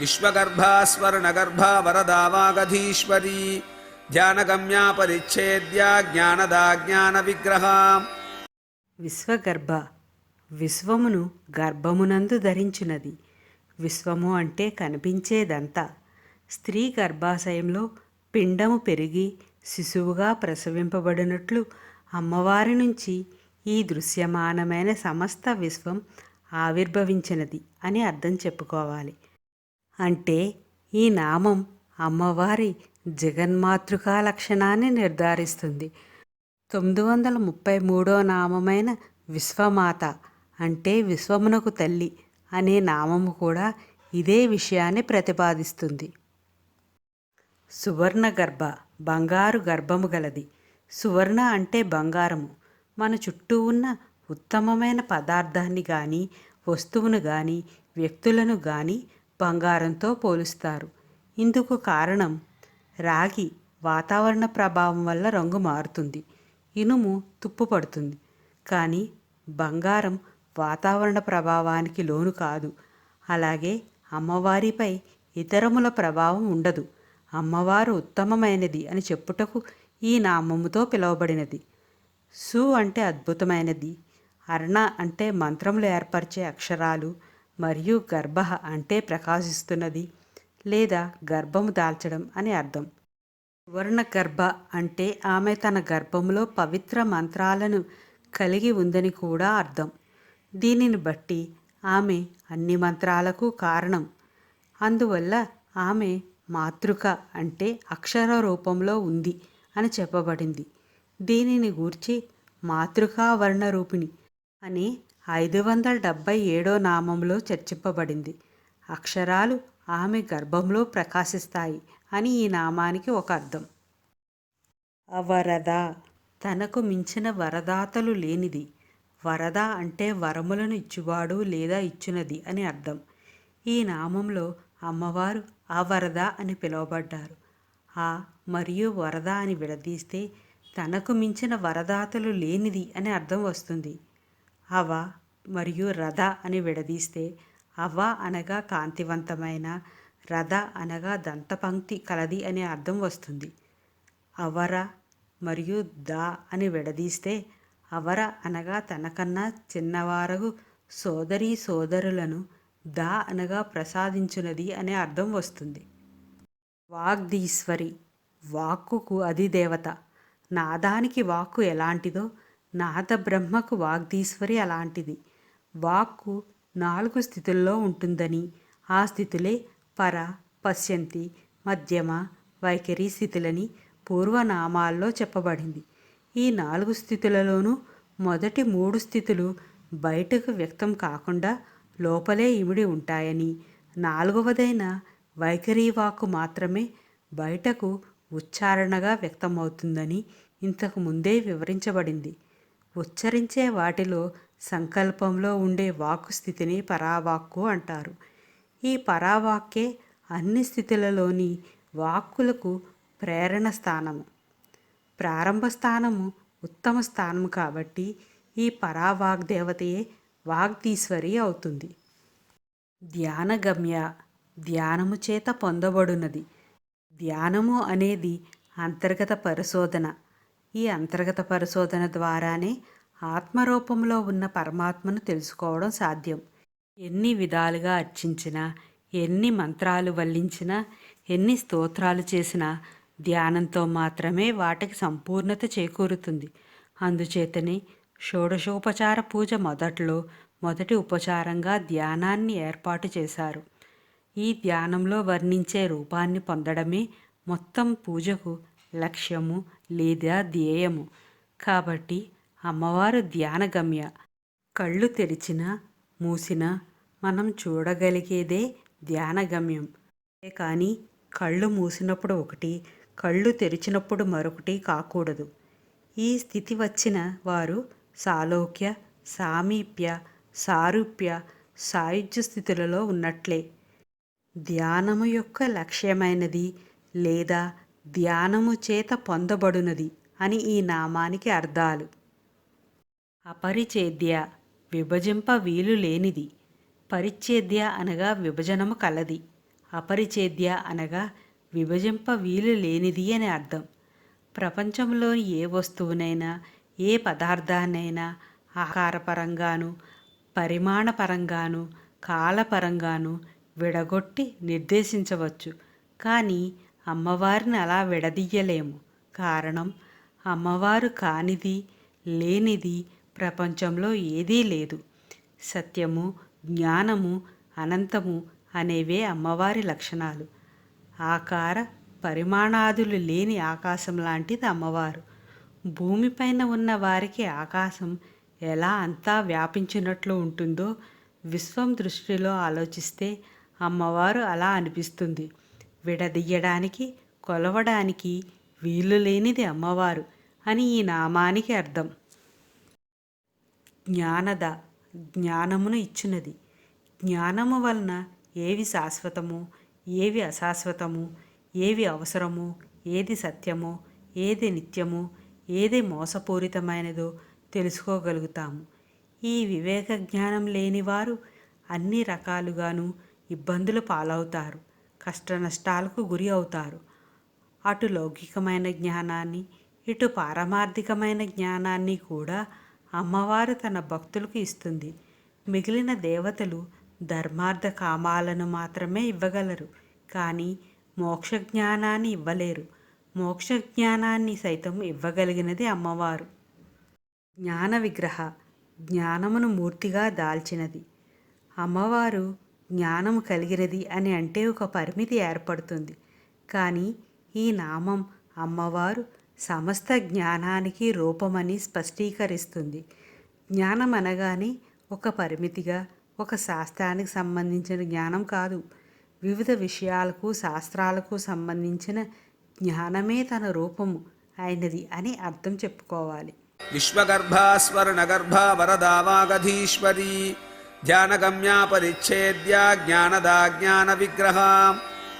విశ్వగర్భాస్వర్ణగర్భా వరదా ధ్యానగమ్యా పరిచ్ఛేద్యా జ్ఞానదా జ్ఞాన విగ్రహ. విశ్వగర్భ విశ్వమును గర్భమునందు ధరించినది. విశ్వము అంటే కనిపించేదంతా. స్త్రీ గర్భాశయంలో పిండము పెరిగి శిశువుగా ప్రసవింపబడినట్లు అమ్మవారి నుంచి ఈ దృశ్యమానమైన సమస్త విశ్వం ఆవిర్భవించినది అని అర్థం చెప్పుకోవాలి. అంటే ఈ నామం అమ్మవారి జగన్మాతృకా లక్షణాన్ని నిర్ధారిస్తుంది. తొమ్మిది వందల ముప్పై మూడో నామమైన విశ్వమాత అంటే విశ్వమునకు తల్లి అనే నామము కూడా ఇదే విషయాన్ని ప్రతిపాదిస్తుంది. సువర్ణ గర్భ బంగారు గర్భము గలది. సువర్ణ అంటే బంగారము. మన చుట్టూ ఉన్న ఉత్తమమైన పదార్థాన్ని కానీ వస్తువును కానీ వ్యక్తులను కానీ బంగారంతో పోలుస్తారు. ఇందుకు కారణం రాగి వాతావరణ ప్రభావం వల్ల రంగు మారుతుంది. ఇనుము తుప్పు పడుతుంది. కానీ బంగారం వాతావరణ ప్రభావానికి లోను కాదు. అలాగే అమ్మవారిపై ఇతరముల ప్రభావం ఉండదు. అమ్మవారు ఉత్తమమైనది అని చెప్పుటకు ఈ నామముతో పిలువబడినది. సు అంటే అద్భుతమైనది. అర్ణ అంటే మంత్రములు ఏర్పరిచే అక్షరాలు. మరియు గర్భ అంటే ప్రకాశిస్తున్నది లేదా గర్భము దాల్చడం అని అర్థం. సువర్ణ గర్భ అంటే ఆమె తన గర్భములో పవిత్ర మంత్రాలను కలిగి ఉందని కూడా అర్థం. దీనిని బట్టి ఆమె అన్ని మంత్రాలకు కారణం. అందువల్ల ఆమె మాతృక అంటే అక్షర రూపంలో ఉంది అని చెప్పబడింది. దీనిని గూర్చి మాతృకా వర్ణ రూపిణి అని ఐదు వందల డెబ్భై ఏడో నామంలో చర్చింపబడింది. అక్షరాలు ఆమె గర్భంలో ప్రకాశిస్తాయి అని ఈ నామానికి ఒక అర్థం. అవరద తనకు మించిన వరదాతలు లేనిది. వరద అంటే వరములను ఇచ్చువాడు లేదా ఇచ్చునది అని అర్థం. ఈ నామంలో అమ్మవారు ఆ వరద అని పిలువబడ్డారు. ఆ మరియు వరద అని విడదీస్తే తనకు మించిన వరదాతలు లేనిది అని అర్థం వస్తుంది. అవ మరియు రథ అని విడదీస్తే అవ అనగా కాంతివంతమైన రథ అనగా దంతపంక్తి కలది అనే అర్థం వస్తుంది. అవర మరియు ద అని విడదీస్తే అవర అనగా తనకన్నా చిన్నవారగు సోదరీ సోదరులను ద అనగా ప్రసాదించునది అనే అర్థం వస్తుంది. వాగ్దీశ్వరి వాక్కుకు అది దేవత నాదానికి వాక్కు ఎలాంటిదో నాద బ్రహ్మకు వాగ్దీశ్వరి అలాంటిది. వాక్కు నాలుగు స్థితుల్లో ఉంటుందని. ఆ స్థితులే పర పశ్యంతి మధ్యమ వైఖరి స్థితులని పూర్వనామాల్లో చెప్పబడింది. ఈ నాలుగు స్థితులలోనూ మొదటి మూడు స్థితులు బయటకు వ్యక్తం కాకుండా లోపలే ఇమిడి ఉంటాయని. నాలుగవదైన వైఖరి వాక్కు మాత్రమే బయటకు ఉచ్చారణగా వ్యక్తమవుతుందని ఇంతకు ముందే వివరించబడింది. ఉచ్చరించే వాటిలో సంకల్పంలో ఉండే వాక్కు స్థితిని పరావాక్కు అంటారు. ఈ పరావాక్కే అన్ని స్థితులలోని వాక్కులకు ప్రేరణ స్థానము. ప్రారంభ స్థానము ఉత్తమ స్థానము కాబట్టి ఈ పరావాగ్దేవతయే వాగ్దీశ్వరి అవుతుంది. ధ్యానగమ్య ధ్యానము చేత పొందబడునది. ధ్యానము అనేది అంతర్గత పరిశోధన. ఈ అంతర్గత పరిశోధన ద్వారానే ఆత్మరూపంలో ఉన్న పరమాత్మను తెలుసుకోవడం సాధ్యం. ఎన్ని విధాలుగా అర్చించినా ఎన్ని మంత్రాలు వల్లించినా ఎన్ని స్తోత్రాలు చేసినా ధ్యానంతో మాత్రమే వాటికి సంపూర్ణత చేకూరుతుంది. అందుచేతనే షోడశోపచార పూజ మొదట్లో మొదటి ఉపచారంగా ధ్యానాన్ని ఏర్పాటు చేశారు. ఈ ధ్యానంలో వర్ణించే రూపాన్ని పొందడమే మొత్తం పూజకు లక్ష్యము లేదా ధ్యేయము. కాబట్టి అమ్మవారు ధ్యానగమ్య. కళ్ళు తెరిచినా మూసినా మనం చూడగలిగేదే ధ్యానగమ్యం. కానీ కళ్ళు మూసినప్పుడు ఒకటి కళ్ళు తెరిచినప్పుడు మరొకటి కాకూడదు. ఈ స్థితి వచ్చిన వారు సాలోక్య సామీప్య సారూప్య సాయుధ్య స్థితులలో ఉన్నట్లే. ధ్యానము యొక్క లక్ష్యమైనది లేదా ధ్యానము చేత పొందబడునది అని ఈ నామానికి అర్థాలు. అపరిచేద్య విభజింప వీలు లేనిది. పరిచ్ఛేద్య అనగా విభజనము కలది. అపరిచేద్య అనగా విభజింప వీలు లేనిది అని అర్థం. ప్రపంచంలోని ఏ వస్తువునైనా ఏ పదార్థాన్నైనా ఆకారపరంగాను పరిమాణపరంగాను కాలపరంగాను విడగొట్టి నిర్దేశించవచ్చు. కానీ అమ్మవారిని అలా విడదీయలేము. కారణం అమ్మవారు కానిది లేనిది ప్రపంచంలో ఏదీ లేదు. సత్యము జ్ఞానము అనంతము అనేవే అమ్మవారి లక్షణాలు. ఆకార పరిమాణాదులు లేని ఆకాశం లాంటిది అమ్మవారు. భూమిపైన ఉన్న వారికి ఆకాశం ఎలా అంతా వ్యాపించినట్లు ఉంటుందో విశ్వం దృష్టిలో ఆలోచిస్తే అమ్మవారు అలా అనిపిస్తుంది. విడదీయడానికి కొలవడానికి వీలు లేనిది అమ్మవారు అని ఈ నామానికి అర్థం. జ్ఞానద జ్ఞానమును ఇచ్చినది. జ్ఞానము వలన ఏవి శాశ్వతము ఏవి అశాశ్వతము ఏవి అవసరము ఏది సత్యమో ఏది నిత్యమో ఏది మోసపూరితమైనదో తెలుసుకోగలుగుతాము. ఈ వివేక జ్ఞానం లేనివారు అన్ని రకాలుగాను ఇబ్బందులు పాలవుతారు. కష్ట నష్టాలకు గురి అవుతారు. అటు లౌకికమైన జ్ఞానాన్ని ఇటు పారమార్థికమైన జ్ఞానాన్ని కూడా అమ్మవారు తన భక్తులకు ఇస్తుంది. మిగిలిన దేవతలు ధర్మార్థ కామాలను మాత్రమే ఇవ్వగలరు. కానీ మోక్ష జ్ఞానాన్ని ఇవ్వలేరు. మోక్ష జ్ఞానాన్ని సైతం ఇవ్వగలిగినది అమ్మవారు. జ్ఞాన విగ్రహ జ్ఞానమును మూర్తిగా దాల్చినది. అమ్మవారు జ్ఞానం కలిగినది అని అంటే ఒక పరిమితి ఏర్పడుతుంది. కానీ ఈ నామం అమ్మవారు సమస్త జ్ఞానానికి రూపమని స్పష్టీకరిస్తుంది. జ్ఞానం అనగానే ఒక పరిమితిగా ఒక శాస్త్రానికి సంబంధించిన జ్ఞానం కాదు. వివిధ విషయాలకు శాస్త్రాలకు సంబంధించిన జ్ఞానమే తన రూపము అయినది అని అర్థం చెప్పుకోవాలి. విశ్వగర్భాస్వర్ణగర్భా వరదా వాగధీశ్వరీ ధ్యానగమ్యా పరిచ్ఛేద్య జ్ఞానదా జ్ఞాన విగ్రహ